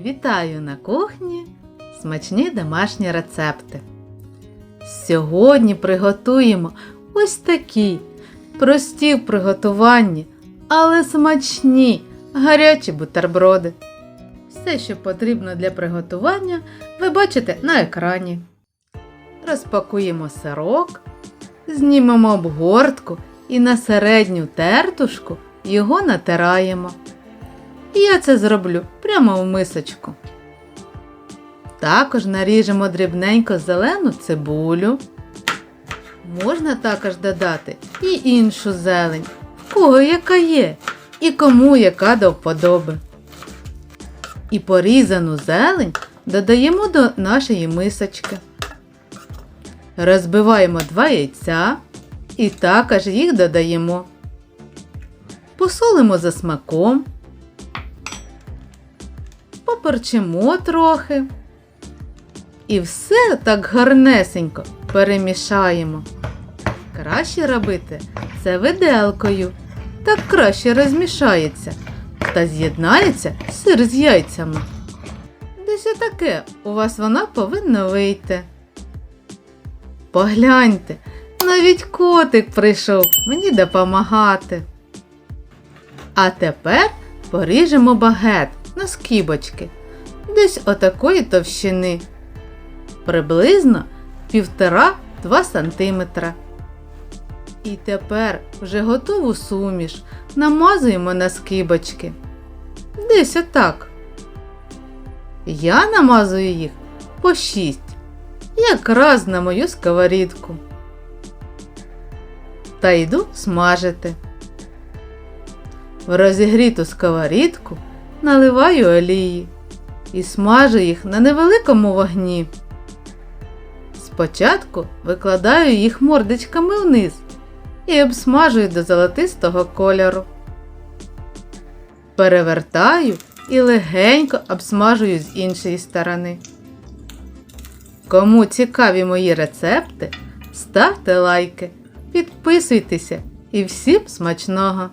Вітаю на кухні! Смачні домашні рецепти. Сьогодні приготуємо ось такі прості в приготуванні, але смачні гарячі бутерброди. Все, що потрібно для приготування, ви бачите на екрані. Розпакуємо сирок, знімемо обгортку і на середню тертушку його натираємо. Я це зроблю прямо в мисочку. Також наріжемо дрібненько зелену цибулю. Можна також додати і іншу зелень, в кого яка є, і кому яка до вподоби. І порізану зелень додаємо до нашої мисочки. Розбиваємо два яйця і також їх додаємо. Посолимо за смаком поперчимо трохи. І все так гарнесенько перемішаємо. Краще робити це виделкою. Так краще розмішається та з'єднається сир з яйцями. Десь отаке у вас вона повинна вийти. Погляньте, навіть котик прийшов мені допомагати. А тепер поріжемо багет на скибочки, десь отакої товщини, приблизно 1,5-2 см. І тепер вже готову суміш намазуємо на скибочки. Десь отак. Я намазую їх по 6, якраз на мою сковорідку. Та йду смажити. В розігріту сковорідку наливаю олії і смажу їх на невеликому вогні. Спочатку викладаю їх мордочками вниз і обсмажую до золотистого кольору. Перевертаю і легенько обсмажую з іншої сторони. Кому цікаві мої рецепти, ставте лайки, підписуйтеся і всім смачного!